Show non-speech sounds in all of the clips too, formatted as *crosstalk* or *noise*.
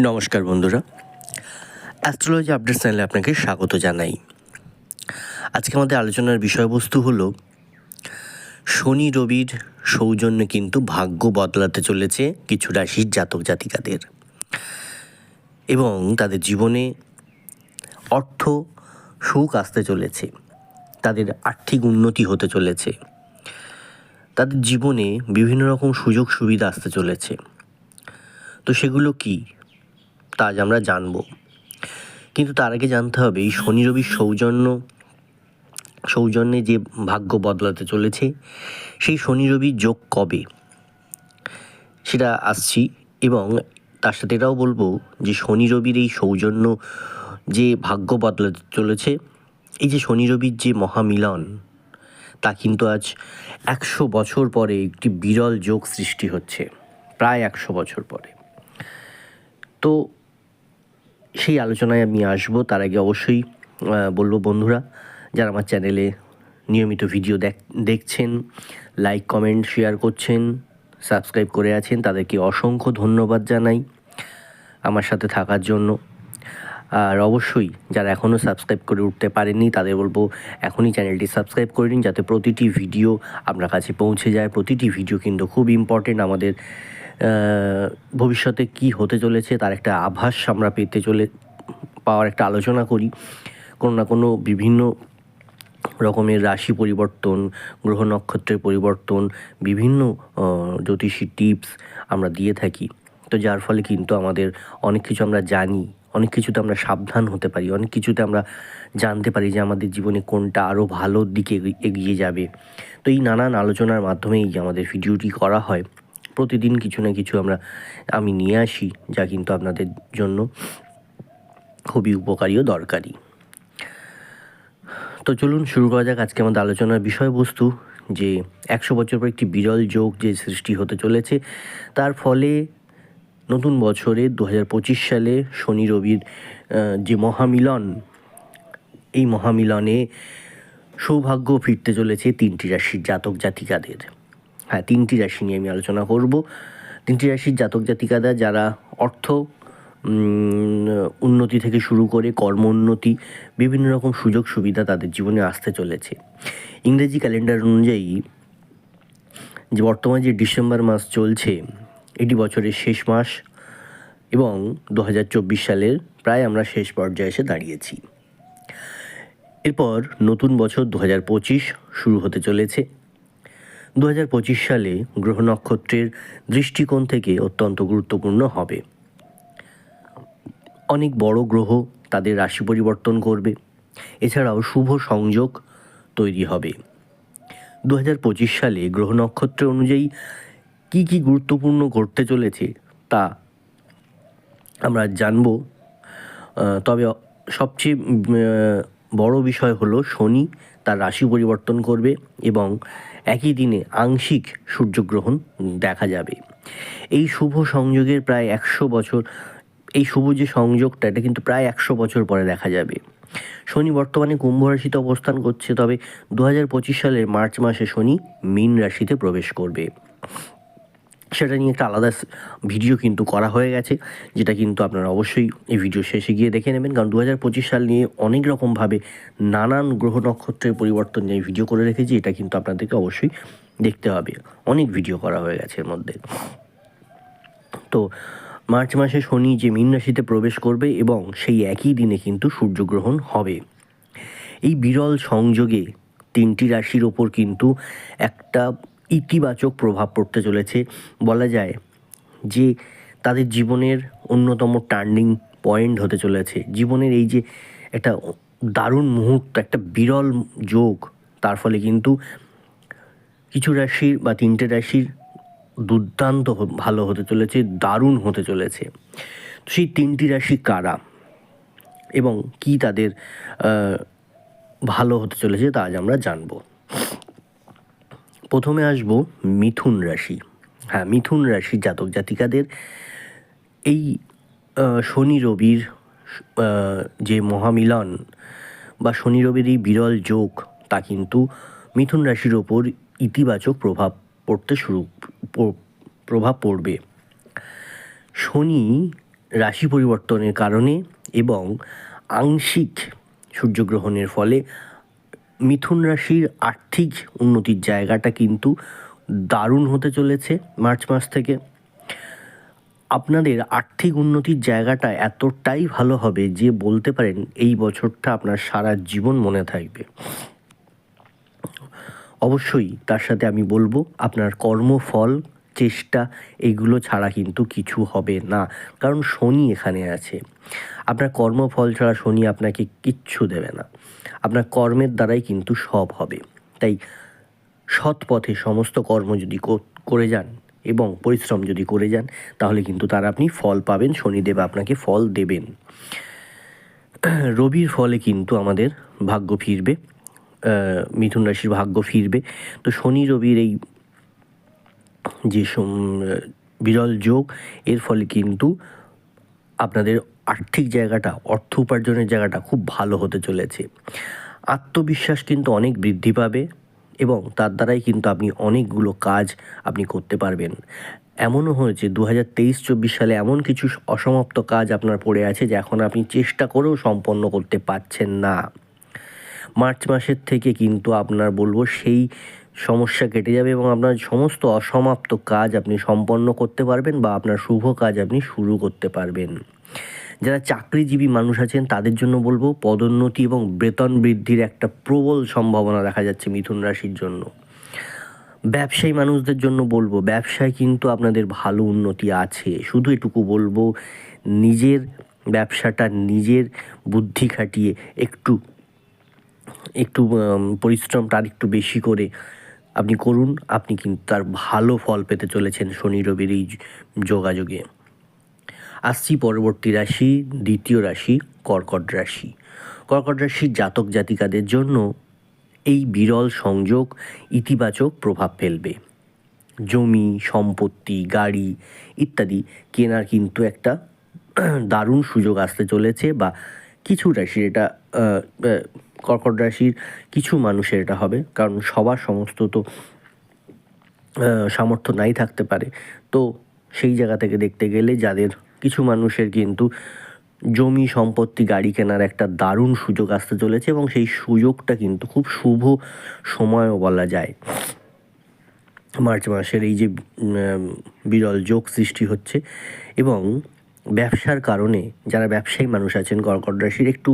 নমস্কার বন্ধুরা। Astrology update চ্যানেলে আপনাকে স্বাগত জানাই। আজকে আমাদের আলোচনার বিষয়বস্তু হলো, শনি রবির সৌজন্যে কিন্তু ভাগ্য বদলাতে চলেছে কিছু রাশির জাতক জাতিকাদের এবং তাদের জীবনে অর্থ সুখ আসতে চলেছে, তাদের আর্থিক উন্নতি হতে চলেছে, তাদের জীবনে বিভিন্ন রকম সুযোগ সুবিধা আসতে চলেছে। তো সেগুলো কি? তা আজ আমরা জানব। কিন্তু তার আগে জানতে হবে, এই শনি রবির সৌজন্য, সৌজন্যে যে ভাগ্য বদলাতে চলেছে, সেই শনি রবির যোগ কবে? সেটা আসছি এবং তার সাথে এটাও বলব যে শনি রবির এই সৌজন্য যে ভাগ্য বদলাতে চলেছে, এই যে শনি রবির যে মহামিলন, তা কিন্তু আজ একশো বছর পরে একটি বিরল যোগ সৃষ্টি হচ্ছে, প্রায় একশো বছর পরে। তো সেই আলোচনায় আমি আসব। তার আগে অবশ্যই বলব বন্ধুরা, যারা আমার চ্যানেলে নিয়মিত ভিডিও দেখ, দেখছেন লাইক কমেন্ট শেয়ার করছেন সাবস্ক্রাইব করে আছেন, তাদেরকে অসংখ্য ধন্যবাদ জানাই আমার সাথে থাকার জন্য। আর অবশ্যই, যারা এখনও সাবস্ক্রাইব করে উঠতে পারেননি, তাদের বলব এখনই চ্যানেলটি সাবস্ক্রাইব করে নিন, যাতে প্রতিটি ভিডিও আপনার কাছে পৌঁছে যায়। প্রতিটি ভিডিও কিন্তু খুব ইম্পর্টেন্ট আমাদের ভবিষ্যতে কি হতে চলেছে তার একটা আভাস আমরা পেতে চলে, পাওয়ার একটা আলোচনা করি। কোনো না কোনো বিভিন্ন রকমের রাশি পরিবর্তন, গ্রহ নক্ষত্রের পরিবর্তন, বিভিন্ন জ্যোতিষী টিপস আমরা দিয়ে থাকি। তো যার ফলে কিন্তু আমাদের অনেক কিছু আমরা জানি, অনেক কিছুতে আমরা সাবধান হতে পারি, অনেক কিছুতে আমরা জানতে পারি যে আমাদের জীবনে কোনটা আরও ভালোর দিকে এগি- এগিয়ে যাবে। তো এই নানান আলোচনার মাধ্যমেই আমাদের ভিডিওটি করা হয়। প্রতিদিন কিছু না কিছু আমরা, আমি নিয়ে আসি, যা কিন্তু আপনাদের জন্য খুবই উপকারী ও দরকারি। তো চলুন শুরু করা যাক আজকে আমাদের আলোচনার বিষয়বস্তু, যে একশো বছর পর একটি বিরল যোগ যে সৃষ্টি হতে চলেছে, তার ফলে নতুন বছরে দু হাজার পঁচিশ সালে শনি রবির যে মহামিলন, এই মহামিলনে সৌভাগ্য ফিরতে চলেছে তিনটি রাশির জাতক জাতিকাদের। হ্যাঁ তিনটি রাশি নিয়ে আমি আলোচনা করব। তিনটি রাশির জাতক জাতিকাদা যারা অর্থ উন্নতি থেকে শুরু করে কর্ম উন্নতি, বিভিন্ন রকম সুযোগ সুবিধা তাদের জীবনে আসতে চলেছে। ইংরেজি ক্যালেন্ডার অনুযায়ী যে বর্তমানে যে ডিসেম্বর মাস চলছে, এটি বছরের শেষ মাস এবং দু হাজার চব্বিশ সালের প্রায় আমরা শেষ পর্যায়ে এসে দাঁড়িয়েছি। এরপর নতুন বছর দু হাজার পঁচিশ শুরু হতে চলেছে। দু হাজার পঁচিশ সালে গ্রহ নক্ষত্রের দৃষ্টিকোণ থেকে অত্যন্ত গুরুত্বপূর্ণ হবে। অনেক বড় গ্রহ তাদের রাশি পরিবর্তন করবে। এছাড়াও শুভ সংযোগ তৈরি হবে। দু হাজার পঁচিশ সালে গ্রহ নক্ষত্র অনুযায়ী কি কি গুরুত্বপূর্ণ ঘটতে চলেছে তা আমরা জানব। তবে সবচেয়ে বড় বিষয় হলো শনি তার রাশি পরিবর্তন করবে এবং একই দিনে আংশিক সূর্যগ্রহণ দেখা যাবে। এই শুভ সংযোগের প্রায় একশো বছর, এই শুভ যে সংযোগটা, এটা কিন্তু প্রায় একশো বছর পরে দেখা যাবে। শনি বর্তমানে কুম্ভ রাশিতে অবস্থান করছে, তবে দু হাজার পঁচিশ সালের মার্চ মাসে শনি মীন রাশিতে প্রবেশ করবে। সেটা নিয়ে একটা আলাদা ভিডিও কিন্তু করা হয়ে গেছে, যেটা কিন্তু আপনারা অবশ্যই এই ভিডিও শেষে গিয়ে দেখে নেবেন। কারণ দু হাজার পঁচিশ সাল নিয়ে অনেক রকমভাবে নানান গ্রহ নক্ষত্রের পরিবর্তন নিয়ে ভিডিও করে রেখেছি, এটা কিন্তু আপনাদেরকে অবশ্যই দেখতে হবে। অনেক ভিডিও করা হয়ে গেছে এর মধ্যে। তো মার্চ মাসে শনি যে মীন রাশিতে প্রবেশ করবে এবং সেই একই দিনে কিন্তু সূর্যগ্রহণ হবে। এই বিরল সংযোগে তিনটি রাশির ওপর কিন্তু একটা ইতিবাচক প্রভাব পড়তে চলেছে। বলা যায় যে তাদের জীবনের অন্যতম টার্নিং পয়েন্ট হতে চলেছে। জীবনের এই যে একটা দারুণ মুহূর্ত, একটা বিরল যোগ, তার ফলে কিন্তু কিছু রাশির বা তিনটে রাশির দুর্দান্ত ভালো হতে চলেছে, দারুণ হতে চলেছে। সেই তিনটি রাশি কারা এবং কি তাদের ভালো হতে চলেছে তা আজ আমরা জানব। প্রথমে আসব মিথুন রাশি। হ্যাঁ মিথুন রাশির জাতক জাতিকাদের। এই শনি রবির যে মহামিলন বা শনি রবির এই বিরল যোগ, তা কিন্তু মিথুন রাশির ওপর ইতিবাচক প্রভাব পড়তে শুরু প্রভাব পড়বে। শনি রাশি পরিবর্তনের কারণে এবং আংশিক সূর্যগ্রহণের ফলে মিথুন রাশির আর্থিক উন্নতির জায়গাটা কিন্তু দারুণ হতে চলেছে মার্চ মাস থেকে। আপনাদের আর্থিক উন্নতির জায়গাটা এতটাই ভালো হবে যে বলতে পারেন এই বছরটা আপনার সারা জীবন মনে থাকবে। অবশ্যই তার সাথে আমি বলব, আপনার কর্মফল, চেষ্টা, এগুলো ছাড়া কিন্তু কিছু হবে না। কারণ শনি এখানে আছে। আপনার কর্মফল ছাড়া শনি আপনাকে কিচ্ছু দেবে না। আপনার কর্মের দ্বারাই কিন্তু সব হবে। তাই সৎ পথে সমস্ত কর্ম যদি করে যান এবং পরিশ্রম যদি করে যান, তাহলে কিন্তু তার আপনি ফল পাবেন, শনিদেব আপনাকে ফল দেবেন। রবির ফলে কিন্তু আমাদের ভাগ্য ফিরবে মিথুন রাশির ভাগ্য ফিরবে। তো শনি রবির এই যে বিরল যোগ, এর ফলে কিন্তু আপনাদের আর্থিক জায়গাটা, অর্থ উপার্জনের জায়গাটা খুব ভালো হতে চলেছে। আত্মবিশ্বাস কিন্তু অনেক বৃদ্ধি পাবে এবং তার দ্বারাই কিন্তু আপনি অনেকগুলো কাজ আপনি করতে পারবেন। এমনও হয়েছে দু হাজার তেইশ চব্বিশ সালে এমন কিছু অসমাপ্ত কাজ আপনার পড়ে আছে যে এখন আপনি চেষ্টা করেও সম্পন্ন করতে পারছেন না। মার্চ মাসের থেকে কিন্তু আপনার বলব সেই সমস্যা কেটে যাবে এবং আপনার সমস্ত অসমাপ্ত কাজ আপনি সম্পন্ন করতে পারবেন বা আপনার শুভ কাজ আপনি শুরু করতে পারবেন। যারা চাকরিজীবী মানুষ আছেন, তাদের জন্য বলব পদোন্নতি এবং বেতন বৃদ্ধির একটা প্রবল সম্ভাবনা দেখা যাচ্ছে মিথুন রাশির জন্য। ব্যবসায়ী মানুষদের জন্য বলব, ব্যবসায় কিন্তু আপনাদের ভালো উন্নতি আছে। শুধু এটুকু বলব, নিজের ব্যবসাটা নিজের বুদ্ধি খাটিয়ে একটু একটু পরিশ্রমটা আর একটু বেশি করে আপনি করুন। আপনি কিন্তু তার ভালো ফল পেতে চলেছেন শনি রবির এই যোগাযোগে। আসছি পরবর্তী রাশি, দ্বিতীয় রাশি, কর্কট রাশি। কর্কট রাশির জাতক জাতিকাদের জন্য এই বিরল সংযোগ ইতিবাচক প্রভাব ফেলবে। জমি, সম্পত্তি, গাড়ি ইত্যাদি কেনার কিন্তু একটা *clears throat* দারুণ সুযোগ আসতে চলেছে বা কিছু রাশির এটা কর্কট রাশির কিছু মানুষের এটা হবে। কারণ সবার সমস্ত তো সামর্থ্য নাই থাকতে পারে। তো সেই জায়গা থেকে দেখতে গেলে যাদের কিছু মানুষের কিন্তু জমি সম্পত্তি, গাড়ি কেনার একটা দারুণ সুযোগ আসতে চলেছে এবং সেই সুযোগটা কিন্তু খুব শুভ সময়ও বলা যায়। মার্চ মাসের এই যে বিরল যোগ সৃষ্টি হচ্ছে এবং ব্যবসার কারণে যারা ব্যবসায়ী মানুষ আছেন, কর্কট রাশির একটু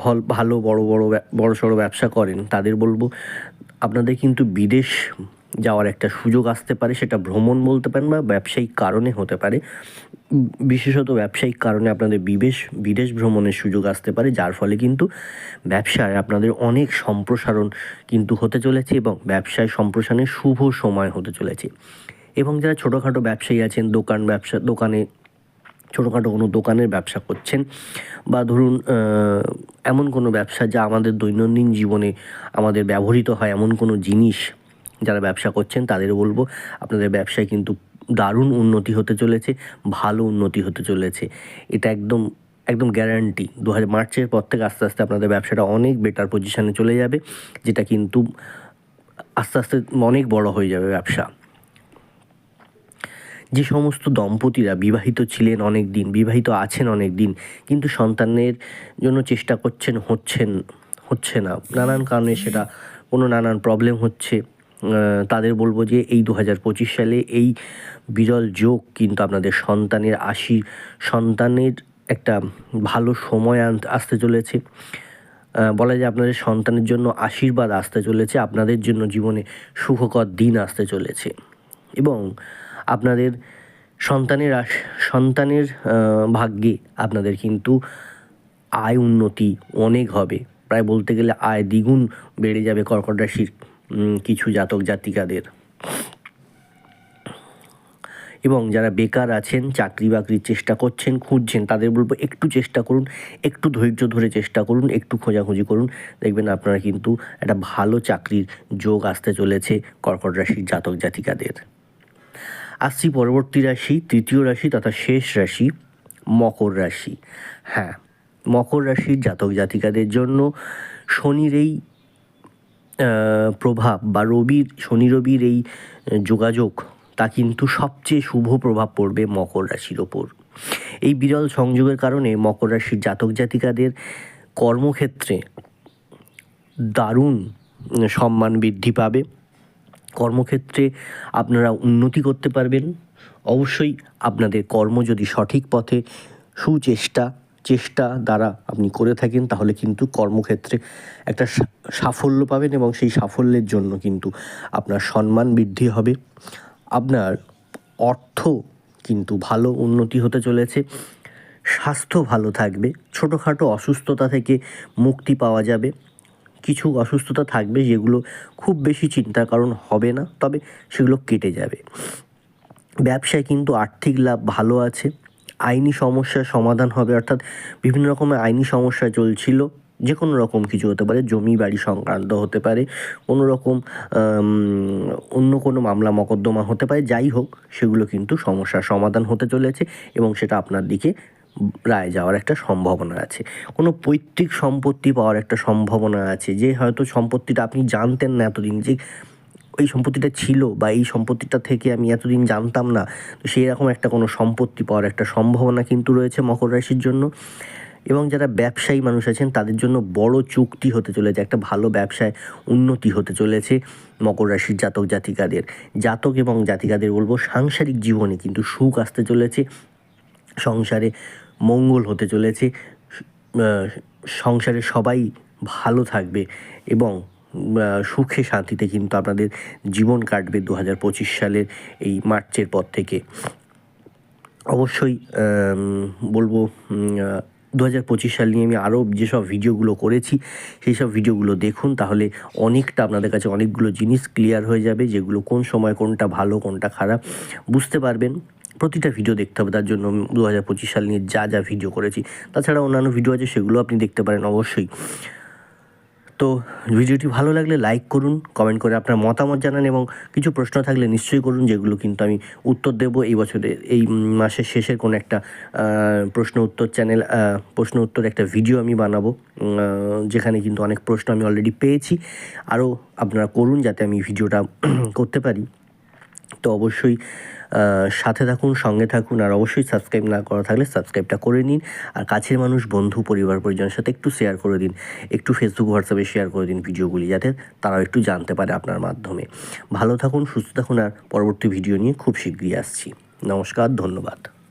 ভল, ভালো, বড় বড় বড় সড়ো ব্যবসা করেন, তাদের বলব আপনাদের কিন্তু বিদেশ যাওয়ার একটা সুযোগ আসতে পারে, সেটা ভ্রমণ বলতে পারেন বা ব্যবসায়িক কারণে হতে পারে। বিশেষত ব্যবসায়িক কারণে আপনাদের বিদেশ বিদেশ ভ্রমণের সুযোগ আসতে পারে, যার ফলে কিন্তু ব্যবসায় আপনাদের অনেক সম্প্রসারণ কিন্তু হতে চলেছে এবং ব্যবসায় সম্প্রসারণের শুভ সময় হতে চলেছে। এবং যারা ছোটোখাটো ব্যবসায়ী আছেন, দোকান ব্যবসা, দোকানে, ছোটোখাটো কোনো দোকানের ব্যবসা করছেন বা ধরুন এমন কোনো ব্যবসা যা আমাদের দৈনন্দিন জীবনে আমাদের ব্যবহৃত হয়, এমন কোনো জিনিস যারা ব্যবসা করছেন, তাদের বলব আপনাদের ব্যবসায় কিন্তু দারুণ উন্নতি হতে চলেছে, ভালো উন্নতি হতে চলেছে। এটা একদম একদম গ্যারান্টি দু হাজার মার্চের পর থেকে আস্তে আস্তে আপনাদের ব্যবসাটা অনেক বেটার পজিশানে চলে যাবে, যেটা কিন্তু আস্তে আস্তে অনেক বড় হয়ে যাবে ব্যবসা। যে সমস্ত দম্পতিরা বিবাহিত ছিলেন অনেক দিন বিবাহিত আছেন অনেক দিন কিন্তু সন্তানের জন্য চেষ্টা করছেন, হচ্ছেন, হচ্ছে না। নানান কারণে সেটা কোনো নানান প্রবলেম হচ্ছে। তাদের বলব যে এই দু হাজার পঁচিশ সালে এই বিরল যোগ কিন্তু আপনাদের সন্তানের আশি, সন্তানের একটা ভালো সময় আন, আসতে চলেছে। বলা যায় আপনাদের সন্তানের জন্য আশীর্বাদ আসতে চলেছে, আপনাদের জন্য জীবনে সুখকর দিন আসতে চলেছে। এবং আপনাদের সন্তানের সন্তানের ভাগ্যে আপনাদের কিন্তু আয় উন্নতি অনেক হবে। প্রায় বলতে গেলে আয় দ্বিগুণ বেড়ে যাবে কর্কট রাশির কিছু জাতক জাতিকাদের। এবং যারা বেকার আছেন, চাকরি বাকরির চেষ্টা করছেন, খুঁজছেন, তাদের বলব, একটু চেষ্টা করুন, একটু ধৈর্য ধরে চেষ্টা করুন, একটু খোঁজাখুঁজি করুন। দেখবেন আপনারা কিন্তু একটা ভালো চাকরির যোগ আসতে চলেছে কর্কট রাশির জাতক জাতিকাদের। আসছি পরবর্তী রাশি, তৃতীয় রাশি তথা শেষ রাশি, মকর রাশি। হ্যাঁ মকর রাশির জাতক জাতিকাদের জন্য শনির এই প্রভাব বা রবির, শনি রবির এই যোগাযোগ, তা কিন্তু সবচেয়ে শুভ প্রভাব পড়বে মকর রাশির ওপর। এই বিরল সংযোগের কারণে মকর রাশির জাতক জাতিকাদের কর্মক্ষেত্রে দারুণ সম্মান বৃদ্ধি পাবে। কর্মক্ষেত্রে আপনারা উন্নতি করতে পারবেন। অবশ্যই আপনাদের কর্ম যদি সঠিক পথে, সুচেষ্টা চেষ্টা দ্বারা আপনি করে থাকেন, তাহলে কিন্তু কর্মক্ষেত্রে একটা সাফল্য পাবেন এবং সেই সাফল্যের জন্য কিন্তু আপনার সম্মান বৃদ্ধি হবে। আপনার অর্থ কিন্তু ভালো উন্নতি হতে চলেছে, স্বাস্থ্য ভালো থাকবে, ছোটোখাটো অসুস্থতা থেকে মুক্তি পাওয়া যাবে। কিছু অসুস্থতা থাকবে যেগুলো খুব বেশি চিন্তার কারণ হবে না, তবে সেগুলো কেটে যাবে। ব্যবসায় কিন্তু আর্থিক লাভ ভালো আছে। আইনি সমস্যার সমাধান হবে, অর্থাৎ বিভিন্ন রকমের আইনি সমস্যা চলছিল যে কোনো রকম কিছু হতে পারে, জমি বাড়ি সংক্রান্ত হতে পারে, কোনো রকম অন্য কোনো মামলা মকদ্দমা হতে পারে, যাই হোক, সেগুলো কিন্তু সমস্যার সমাধান হতে চলেছে এবং সেটা আপনার দিকে রায় যাওয়ার একটা সম্ভাবনা আছে। কোনো পৈতৃক সম্পত্তি পাওয়ার একটা সম্ভাবনা আছে, যে হয়তো সম্পত্তিটা আপনি জানতেন না এতদিন, যে ওই সম্পত্তিটা ছিল বা এই সম্পত্তিটা থেকে আমি এতদিন জানতাম না, তো সেই রকম একটা কোনো সম্পত্তি পাওয়ার একটা সম্ভাবনা কিন্তু রয়েছে মকর রাশির জন্য। এবং যারা ব্যবসায়ী মানুষ আছেন, তাদের জন্য বড় চুক্তি হতে চলেছে, একটা ভালো ব্যবসায় উন্নতি হতে চলেছে মকর রাশির জাতক জাতিকাদের। জাতক এবং জাতিকাদের বলব, সাংসারিক জীবনে কিন্তু সুখ আসতে চলেছে, সংসারে মঙ্গল হতে চলেছে সংসারে সবাই ভালো থাকবে এবং সুখে শান্তিতে কিন্তু আপনাদের জীবন কাটবে দু হাজার পঁচিশ সালের এই মার্চের পর থেকে। অবশ্যই বলব দু হাজার পঁচিশ সাল নিয়ে আমি আরও যেসব ভিডিওগুলো করেছি, সেই সব ভিডিওগুলো দেখুন, তাহলে অনেকটা আপনাদের কাছে অনেকগুলো জিনিস ক্লিয়ার হয়ে যাবে, যেগুলো কোন সময় কোনটা ভালো, কোনটা খারাপ, বুঝতে পারবেন। প্রতিটা ভিডিও দেখতে হবে, তার জন্য দু হাজার পঁচিশ সাল নিয়ে যা যা ভিডিও করেছি। তাছাড়া অন্যান্য ভিডিও আছে, সেগুলো আপনি দেখতে পারেন অবশ্যই। তো ভিডিওটি ভালো লাগলে লাইক করুন কমেন্ট করে আপনার মতামত জানান এবং কিছু প্রশ্ন থাকলে নিশ্চয়ই করুন, যেগুলো কিন্তু আমি উত্তর দেব এই বছরে, এই মাসের শেষের কোনো একটা প্রশ্ন উত্তর চ্যানেল প্রশ্ন উত্তর একটা ভিডিও আমি বানাবো যেখানে কিন্তু অনেক প্রশ্ন আমি অলরেডি পেয়েছি। আরও আপনারা করুন যাতে আমি ভিডিওটা *clears throat* করতে পারি। তো অবশ্যই সাথে থাকুন, সঙ্গে থাকুন, আর অবশ্যই সাবস্ক্রাইব না করা থাকলে সাবস্ক্রাইবটা করে নিন। আর কাছের মানুষ, বন্ধু, পরিবার, পরিজনের সাথে একটু শেয়ার করে দিন। একটু ফেসবুক হোয়াটসঅ্যাপে শেয়ার করে দিন ভিডিওগুলি যাতে তারাও একটু জানতে পারে আপনার মাধ্যমে। ভালো থাকুন, সুস্থ থাকুন, আর পরবর্তী ভিডিও নিয়ে খুব শীঘ্রই আসছি। নমস্কার, ধন্যবাদ।